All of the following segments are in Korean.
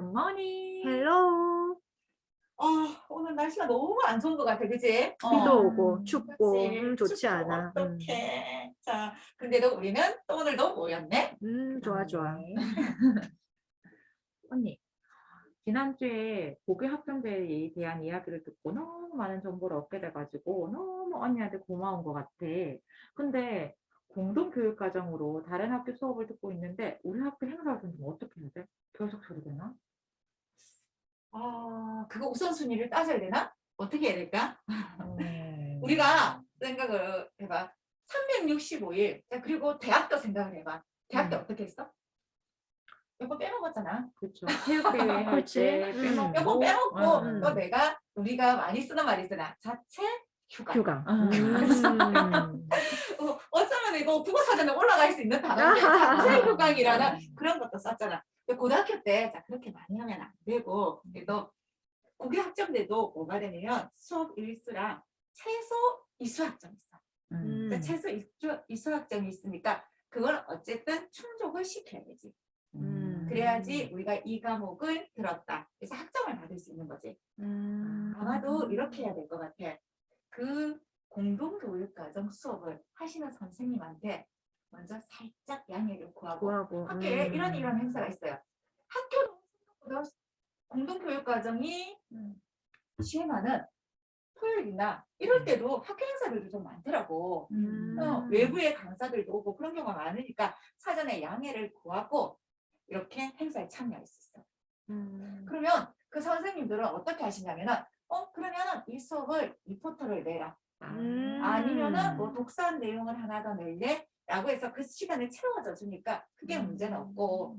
굿모닝. 헬로. 아, 오늘 날씨가 너무 안 좋은 것 같아, 그지? 비도 오고 춥고 그치. 음, 좋지 춥고 않아. 음. 어떡해. 자, 근데도 우리는 또 오늘도 모였네. 음, 좋아 좋아. 네. 언니, 지난주에 고교 학생들에 대한 이야기를 듣고 너무 많은 정보를 얻게 돼가지고 너무 언니한테 고마운 것 같아. 근데 공동교육과정으로 다른 학교 수업을 듣고 있는데 우리 학교 행사를 좀 어떻게 해야 돼? 아, 그거 우선순위를 따져야 되나? 어떻게 해야 될까? 음. 우리가 생각을 해봐. 365일. 자, 그리고 대학도 생각을 해봐. 대학 때 음. 어떻게 했어? 몇번 빼먹었잖아. 그렇죠. 체육대회 할 그치. 때 음. 빼먹고 몇번 빼먹고 음. 또 내가 우리가 많이 쓰는 말이 있잖아. 자체 휴가. 휴가. 음. 음. 어, 어쩌면 이거 국어사전에 올라갈 수 있는 단어인데 자체 휴강이라는 음. 그런 것도 썼잖아. 고등학교 때 자, 그렇게 많이 하면 안 되고 그래도 고교 학점대도 뭐가 되냐면 수업 일수랑 최소 이수 학점이 있어. 음. 그러니까 최소 이수, 이수 학점이 있으니까 그걸 어쨌든 충족을 시켜야 되지. 음. 그래야지 우리가 이 과목을 들었다. 그래서 학점을 받을 수 있는 거지. 음. 아마도 이렇게 해야 될 것 같아. 그 공동교육과정 수업을 하시는 선생님한테 먼저 살짝 양해를 구하고 구하고. 학교에 음. 이런 이런 행사가 있어요. 학교도 생각보다 공동교육과정이 시행하는 토요일이나 이럴 때도 학교 행사들도 좀 많더라고. 음. 어, 외부의 강사들도 오고 그런 경우가 많으니까 사전에 양해를 구하고 이렇게 행사에 참여할 수 있어. 음. 그러면 그 선생님들은 어떻게 하시냐면은 어 그러면은 이 수업을 리포터를 내라 음. 아니면은 뭐 독서한 내용을 하나 더 낼래 라고 해서 그 시간을 채워져 주니까 크게 음. 문제는 없고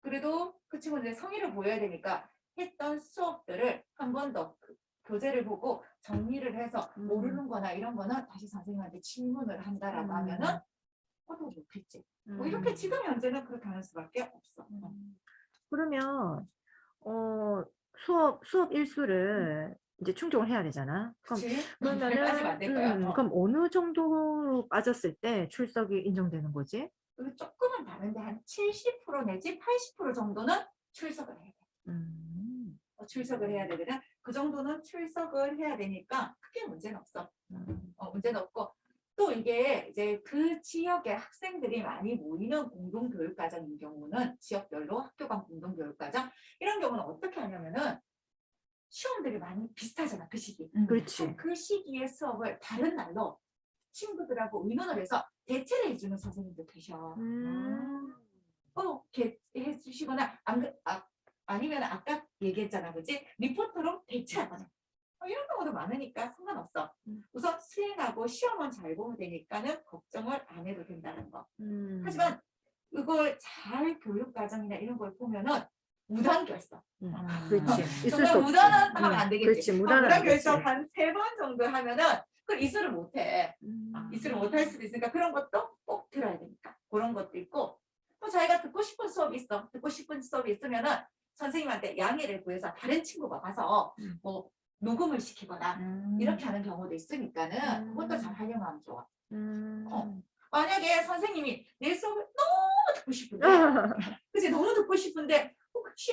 그래도 그 친구들의 성의를 보여야 되니까 했던 수업들을 한 번 더 교재를 보고 정리를 해서 음. 모르는 거나 이런 거는 다시 선생님한테 질문을 한다라고 음. 하면은 어, 더 좋겠지. 뭐 이렇게 음. 지금 현재는 그렇게 하는 수밖에 없어. 그러면 어 수업 수업 일수를 이제 충족을 해야 되잖아. 그럼 그치? 그러면은 안될 거야. 음, 어. 그럼 어느 정도 빠졌을 때 출석이 인정되는 거지? 그리고 조금은 다른데 한 70% 내지 80% 정도는 출석을 해야 돼. 음. 어, 출석을 해야 되거든. 그 정도는 출석을 해야 되니까 크게 문제는 없어. 음. 어, 문제는 없고 또 이게 이제 그 지역의 학생들이 많이 모이는 공동교육과정인 경우는 지역별로 학교 간 공동교육과정 이런 경우는 어떻게 하냐면은 시험들이 많이 비슷하잖아 그 시기. 그렇지. 그 시기의 수업을 다른 날로 친구들하고 의논을 해서 대체를 해주는 선생님도 계셔. 음. 어, 개, 해주시거나, 안, 그- 아, 아니면 아까 얘기했잖아, 그지? 리포터로 대체하거나. 어, 이런 경우도 많으니까 상관없어. 음. 우선 수행하고 시험은 잘 보면 되니까는 걱정을 안 해도 된다는 거. 음. 하지만 이걸 잘 교육 과정이나 이런 걸 보면은 무단 결석. 음. 음. 그렇지. 있을 정말 수 없지. 무단은 하면 안 음. 되겠지. 그렇지. 어, 무단은 무단. 결석 한 세 번 정도 하면은 그걸 이수를 못 해. 음. 이수를 못 할 수도 있으니까 그런 것도 꼭 들어야 되니까 그런 것도 있고 또 자기가 듣고 싶은 수업이 있어 듣고 싶은 수업이 있으면은 선생님한테 양해를 구해서 다른 친구가 가서 음. 뭐 녹음을 시키거나 음. 이렇게 하는 경우도 있으니까는 음. 그것도 잘 활용하면 좋아 음. 어. 만약에 선생님이 내 수업을 너무 듣고 싶은데 그치 너무 듣고 싶은데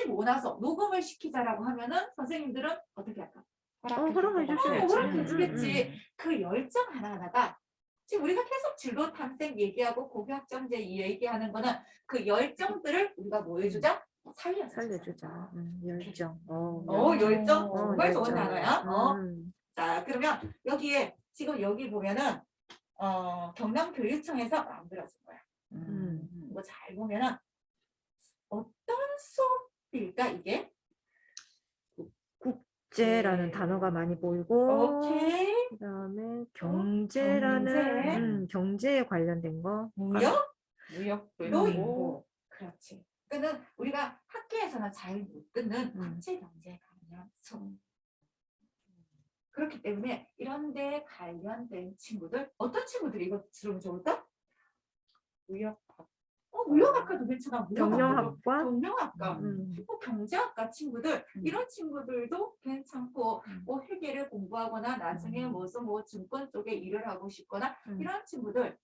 못 와서 녹음을 시키자라고 하면은 선생님들은 어떻게 할까? 어, 허락해 어, 주시겠지. 허락해 주겠지. 음. 그 열정 하나하나가 지금 우리가 계속 진로 탐색 얘기하고 고교 학점제 얘기하는 거는 그 열정들을 우리가 뭐 해주자? 살려주자. 살려주자. 음, 열정. 어, 어, 열정 어, 정말 좋은 열정. 단어야. 어. 음. 자, 그러면 여기에 지금 여기 보면은 어, 경남교육청에서 만들어진 거야. 음. 이거 잘 보면은 어떤 수업 일까 이게? 국제라는 네. 단어가 많이 보이고 오케이. 그다음에 경제라는 경제. 음, 경제에 관련된 거. 무역? 무역도 또 음. 있고 그렇지. 그는 우리가 학교에서는 잘못 듣는 음. 국제 경제 관련 수업. 그렇기 때문에 이런 데 관련된 친구들 어떤 친구들이 이거 들으면 좋을까? 무역 어, 무역학과도 괜찮아. 경영학과. 경영학과. 음. 뭐 경제학과 친구들 음. 이런 친구들도 괜찮고 음. 뭐 회계를 공부하거나 나중에 음. 무슨 뭐 증권 쪽에 일을 하고 싶거나 음. 이런 친구들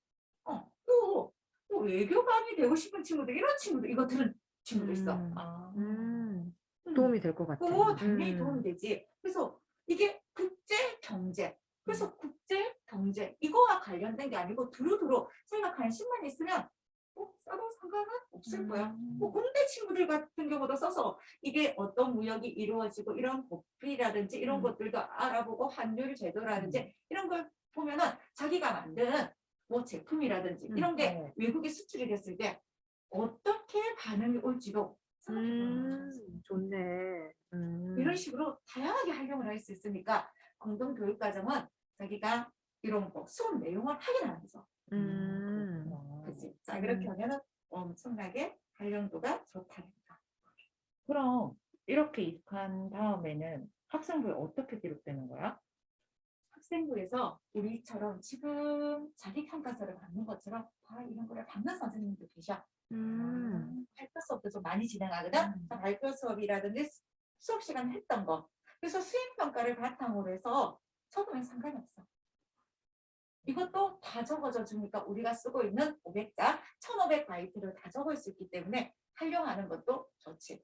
어 또 또 외교관이 되고 싶은 친구들 이런 친구들 이거 들은 친구도 있어 음. 아. 도움이 될 것 같아. 어, 당연히 음. 도움이 되지. 그래서 이게 국제 경제. 그래서 국제 경제 이거와 관련된 게 아니고 두루두루 자기가 관심만 있으면 뭐 써도 상관은 없을 거야. 뭐 공대 친구들 같은 경우도 써서 이게 어떤 무역이 이루어지고 이런 법이라든지 이런 음. 것들도 알아보고 환율 제도라든지 이런 걸 보면은 자기가 만든 뭐 제품이라든지 음. 이런 게 어. 외국에 수출이 됐을 때 어떻게 반응이 올지도. 음, 좋네. 음. 이런 식으로 다양하게 활용을 할 수 있으니까 공동교육과정은 자기가 이런 거 수업 내용을 확인하는 거죠. 음. 그치? 자 그렇게 음. 하면은 엄청나게 활용도가 좋답니다. 그럼 이렇게 입학한 다음에는 학생부에 어떻게 기록되는 거야? 학생부에서 우리처럼 지금 자기 평가서를 받는 것처럼 다 이런 거를 받는 선생님도 계셔. 음. 발표 수업도 좀 많이 진행하거든. 음. 자, 발표 수업이라든지 수- 수업 시간 했던 거. 그래서 수행 평가를 바탕으로 해서 적으면 상관이 없어. 이것도 다 적어져 주니까 우리가 쓰고 있는 500자, 1500바이트를 다 적을 수 있기 때문에 활용하는 것도 좋지.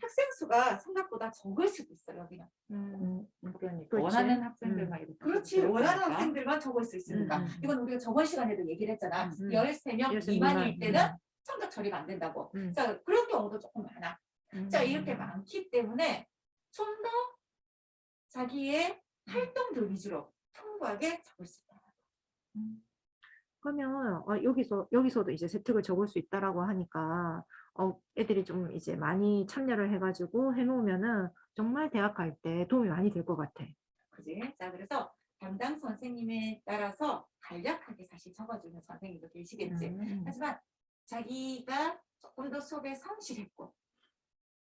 학생 수가 생각보다 적을 수도 있어 여기는. 음. 음, 그러니까 그렇지. 원하는 학생들만 이렇게 그렇지. 원하는 학생들만 적을 수 있으니까. 음. 이건 우리가 저번 시간에도 얘기를 했잖아. 음. 13명 13 미만일 미만. 때는 성적 처리가 안 된다고. 음. 자, 그런 경우도 조금 많아. 자, 이렇게 많기 때문에 좀 더 자기의 활동들 위주로 풍부하게 적을 수 있다. 그러면 어, 여기서 여기서도 이제 세특을 적을 수 있다라고 하니까 어, 애들이 좀 이제 많이 참여를 해가지고 해놓으면은 정말 대학 갈 때 도움이 많이 될 것 같아. 그지? 자, 그래서 담당 선생님에 따라서 간략하게 사실 적어주는 선생님도 계시겠지. 음. 하지만 자기가 조금 더 수업에 성실했고,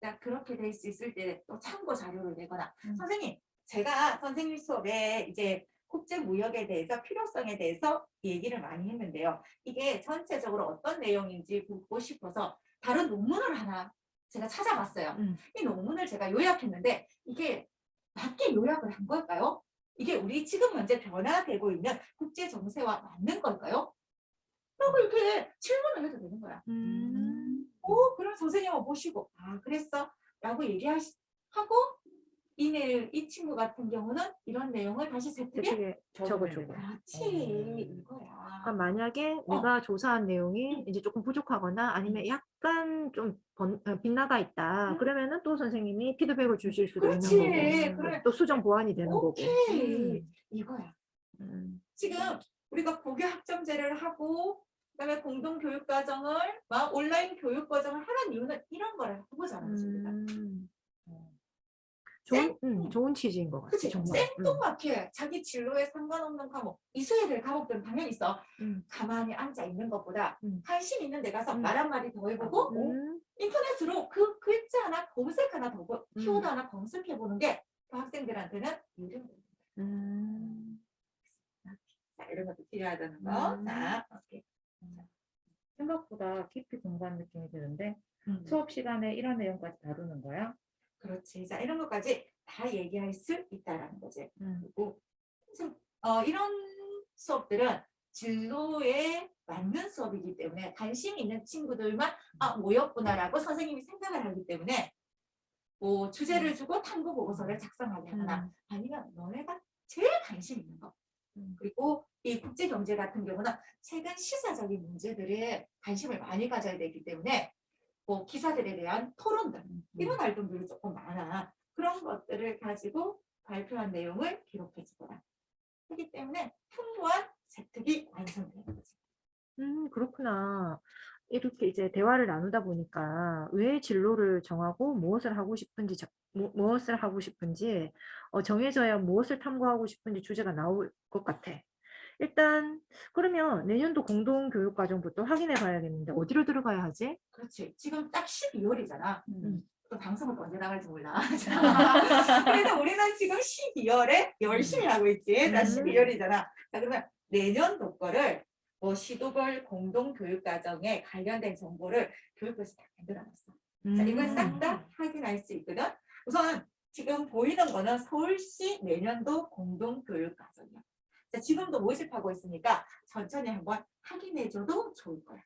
자, 그렇게 될 수 있을 때 또 참고 자료를 내거나, 음. 선생님, 제가 선생님 수업에 이제 국제 무역에 대해서 필요성에 대해서 얘기를 많이 했는데요. 이게 전체적으로 어떤 내용인지 보고 싶어서 다른 논문을 하나 제가 찾아봤어요. 음. 이 논문을 제가 요약했는데 이게 맞게 요약을 한 걸까요? 이게 우리 지금 현재 변화되고 있는 국제 정세와 맞는 걸까요? 라고 이렇게 질문을 해도 되는 거야. 음. 오, 그럼 선생님을 모시고, 아, 그랬어? 라고 얘기하고, 이, 내, 이 친구 같은 경우는 이런 내용을 다시 적으면 적어주고. 그렇지, 음. 이거야. 그러니까 만약에 어. 내가 조사한 내용이 이제 조금 부족하거나 아니면 약간 좀 번, 어, 빗나가 있다. 음. 그러면은 또 선생님이 피드백을 주실 수도 그렇지, 있는 거고. 그래. 또 수정 보완이 되는 거고. 오케이. 음. 이거야. 음. 지금 우리가 고교 학점제를 하고, 그다음에 공동 교육 과정을, 막 온라인 교육 과정을 하는 이유는 이런 거를 해보자는 거지, 우리가. 음. 어. 좋은, 음, 좋은 취지인 것 같아. 그치? 정말. 음. 생뚱맞게 자기 진로에 상관없는 과목, 이수해야 될 과목들은 당연히 있어. 음. 가만히 앉아 있는 것보다 음. 관심 있는 데 가서 음. 말 한마디 더 해보고 음. 인터넷으로 그 글자 하나 검색 하나 더, 보- 음. 키워드 하나 검색해보는 게 그 학생들한테는 유용해요. 음. 자, 이런 것도 필요하다는 거. 음. 자, 오케이. 생각보다 깊이 공부한 느낌이 드는데 음. 수업 시간에 이런 내용까지 다루는 거야? 그렇지. 자, 이런 것까지 다 얘기할 수 있다라는 거지. 음. 그리고 좀, 어, 이런 수업들은 진로에 맞는 수업이기 때문에 관심 있는 친구들만 아 모였구나라고 선생님이 생각을 하기 때문에 뭐 주제를 주고 탐구 보고서를 작성하게 하거나 음. 아니면 너네가 제일 관심 있는 거 음. 그리고 이 국제 경제 같은 경우는 최근 시사적인 문제들에 관심을 많이 가져야 되기 때문에 뭐 기사들에 대한 토론들 이런 활동들이 조금 많아. 그런 것들을 가지고 발표한 내용을 기록해 주거나 하기 때문에 풍부한 세특이 완성되는 거지. 음, 그렇구나. 이렇게 이제 대화를 나누다 보니까 왜 진로를 정하고 무엇을 하고 싶은지, 자- 무, 무엇을 하고 싶은지, 어, 정해져야 무엇을 탐구하고 싶은지 주제가 나올 것 같아. 일단, 그러면 내년도 공동교육과정부터 확인해 봐야겠는데, 어디로 들어가야 하지? 그렇지. 지금 딱 12월이잖아. 음. 또 방송은 또 언제 나갈지 몰라. 그래서 우리는 지금 12월에 열심히 하고 있지. 자, 음. 12월이잖아. 자, 그러면 내년도 거를 뭐 시도벌 공동교육과정에 관련된 정보를 교육부에서 다 만들어놨어. 자, 이걸 음. 싹다 확인할 수 있거든. 우선 지금 보이는 거는 서울시 내년도 공동교육과정이야. 자, 지금도 모집하고 있으니까 천천히 한번 확인해줘도 좋을 거야.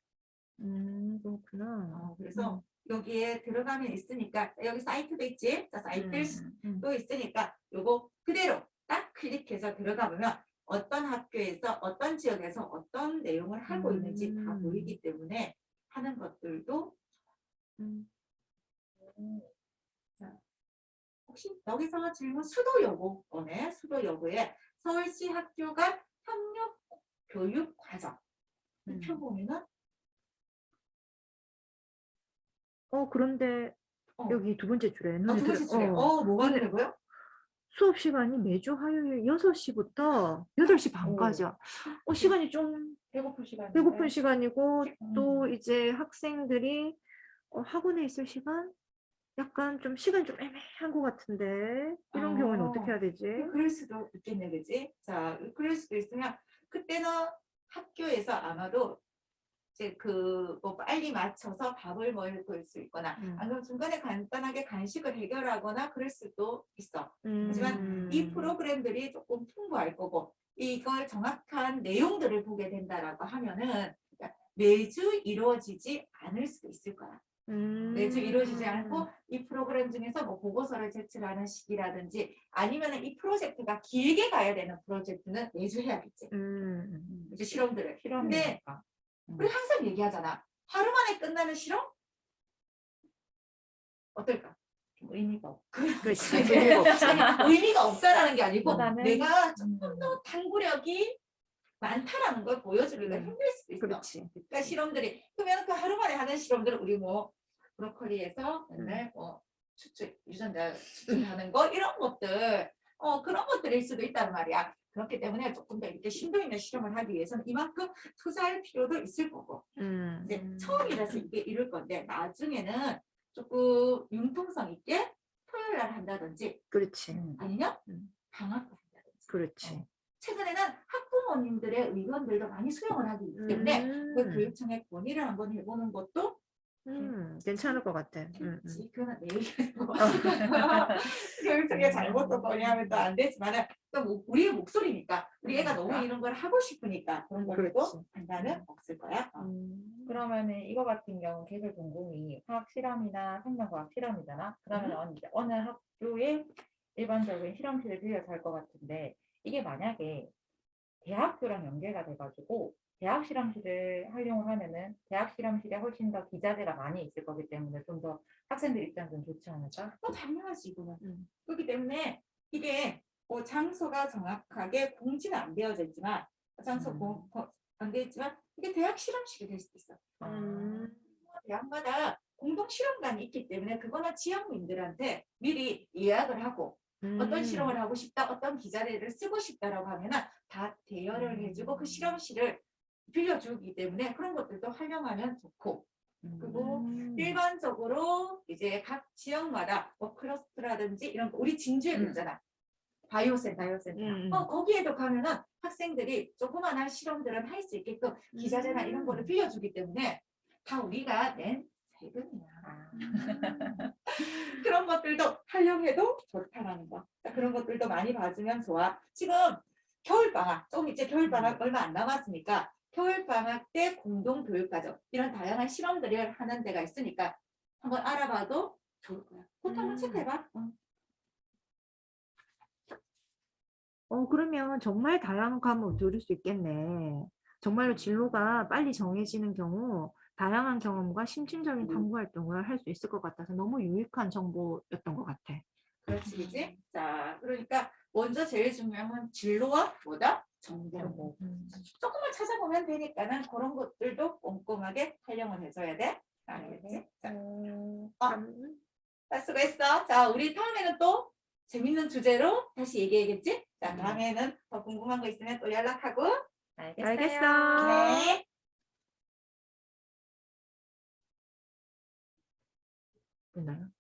음, 그렇구나. 어, 그래서 여기에 들어가면 있으니까 여기 사이트도 있지? 자, 사이트 음. 또 있으니까 요거 그대로 딱 클릭해서 들어가 보면 어떤 학교에서 어떤 지역에서 어떤 내용을 하고 있는지 다 음. 보이기 때문에 하는 것들도 음. 혹시 여기서 질문 수도 여고 오네 수도 여고에 서울시 학교가 협력 교육 과정 음. 펴보면은 어, 그런데 어, 여기 두 번째 줄에 어, 눈에 두 번째 줄에 어, 어 뭐가 보여? 수업 시간이 매주 화요일 6시부터 8시 반까지야. 어, 시간이 좀 배고플 시간 배고픈 시간이고 또 음. 이제 학생들이 어, 학원에 있을 시간 약간 좀 시간이 좀 애매한 것 같은데 이런 경우에는 아. 어떻게 해야 되지? 그럴 수도 있겠네, 그지? 자, 그럴 수도 있으면 그때는 학교에서 아마도 이제 그 뭐 빨리 맞춰서 밥을 먹을 수 있거나 음. 아니면 중간에 간단하게 간식을 해결하거나 그럴 수도 있어. 하지만 이 음. 프로그램들이 조금 풍부할 거고 이걸 정확한 내용들을 보게 된다라고 하면은 그러니까 매주 이루어지지 않을 수도 있을 거야. 매주 이루어지지 않고 이 프로그램 중에서 뭐 보고서를 제출하는 시기라든지 아니면은 이 프로젝트가 길게 가야 되는 프로젝트는 매주 해야겠지. 음. 이제 실험들을. 근데 실험이니까. 우리 항상 얘기하잖아. 하루 만에 끝나는 실험? 어떨까? 좀 의미가 없. 그렇지. 의미가 없지. 의미가 없다라는 게 아니고 보다는 내가 음. 또 탐구력이 많다라는 걸 보여주기가 음. 힘들 수도 있어. 그렇지. 그러니까 실험들이 그러면 그 하루 만에 하는 실험들을 우리 뭐 브로콜리에서 맨날 뭐 추출 유전자 추출하는 거 이런 것들 어 그런 것들일 수도 있단 말이야. 그렇기 때문에 조금 더 이렇게 심도 있는 실험을 하기 위해서는 이만큼 투자할 필요도 있을 거고 음. 이제 음. 처음이라서 이게 이럴 건데 나중에는 조금 융통성 있게 토요일 날 한다든지 그렇지. 음. 아니면 음. 방학 때 한다든지 그렇지. 어. 최근에는 학부모님들의 의견들도 많이 수용을 하기 때문에 그 음. 교육청에 건의를 한번 해보는 것도 음, 괜찮을 것 같아. 음, 음. 그거는 내 얘기고 교육청에 잘못도 건의하면 또 안 되지만은 또 뭐- 우리의 목소리니까 우리 애가 너무 그러니까. 이런 걸 하고 싶으니까 그런 것도 그렇지. 판단은 없을 거야. 어. 음. 그러면은 이거 같은 경우 개설 전공이 화학 실험이나 생명과학 실험이잖아. 그러면 음. 어느, 어느 학교에 일반적인 실험실을 빌려서 할 것 같은데 이게 만약에 대학교랑 연계가 돼가지고 대학 실험실을 활용을 하면은 대학 실험실에 훨씬 더 기자재가 많이 있을 거기 때문에 좀 더 학생들 입장에서는 좋지 않을까? 뭐 당연하지 이거는. 음. 그렇기 때문에 이게 뭐 장소가 정확하게 공지는 안 되어져 있지만 장소 음. 공, 거- 안 되어 있지만 이게 대학 실험실이 될 수도 있어. 음. 대학마다 공동 실험관이 있기 때문에 그거는 지역민들한테 미리 예약을 하고 어떤 음. 실험을 하고 싶다, 어떤 기자재를 쓰고 싶다라고 하면은 다 대여를 해주고 그 실험실을 빌려주기 때문에 그런 것들도 활용하면 좋고 그리고 음. 일반적으로 이제 각 지역마다 뭐 클러스터라든지 이런 거 우리 진주에 음. 있잖아 바이오 센터 바이오 센터. 음. 어, 거기에도 가면은 학생들이 조그마한 실험들은 할 수 있게끔 기자재나 이런 음. 거를 빌려주기 때문에 다 우리가 낸 세금이야. 아, 그런 것들도 활용해도 좋다라는 거. 자, 그런 것들도 많이 봐주면 좋아. 지금 겨울방학, 좀 이제 겨울방학 얼마 안 남았으니까 겨울방학 때 공동교육과정 이런 다양한 실험들을 하는 데가 있으니까 한번 알아봐도 좋을 거야. 그것도 한번 음. 체크해봐. 응. 어, 그러면 정말 다양한 과목을 들을 수 있겠네. 정말로 진로가 빨리 정해지는 경우 다양한 경험과 심층적인 탐구 활동을 할 수 있을 것 같아서 너무 유익한 정보였던 것 같아. 그렇지, 그지? 자, 그러니까 먼저 제일 중요한 건 진로와 뭐다? 정보. 정보. 조금만 찾아보면 되니까는 그런 것들도 꼼꼼하게 활용을 해줘야 돼. 알겠지? 자, 음, 어, 자, 수고했어. 자, 우리 다음에는 또 재밌는 주제로 다시 얘기하겠지? 자, 음. 다음에는 더 궁금한 거 있으면 또 연락하고. 알겠어요. 알겠어. 네. 있나요?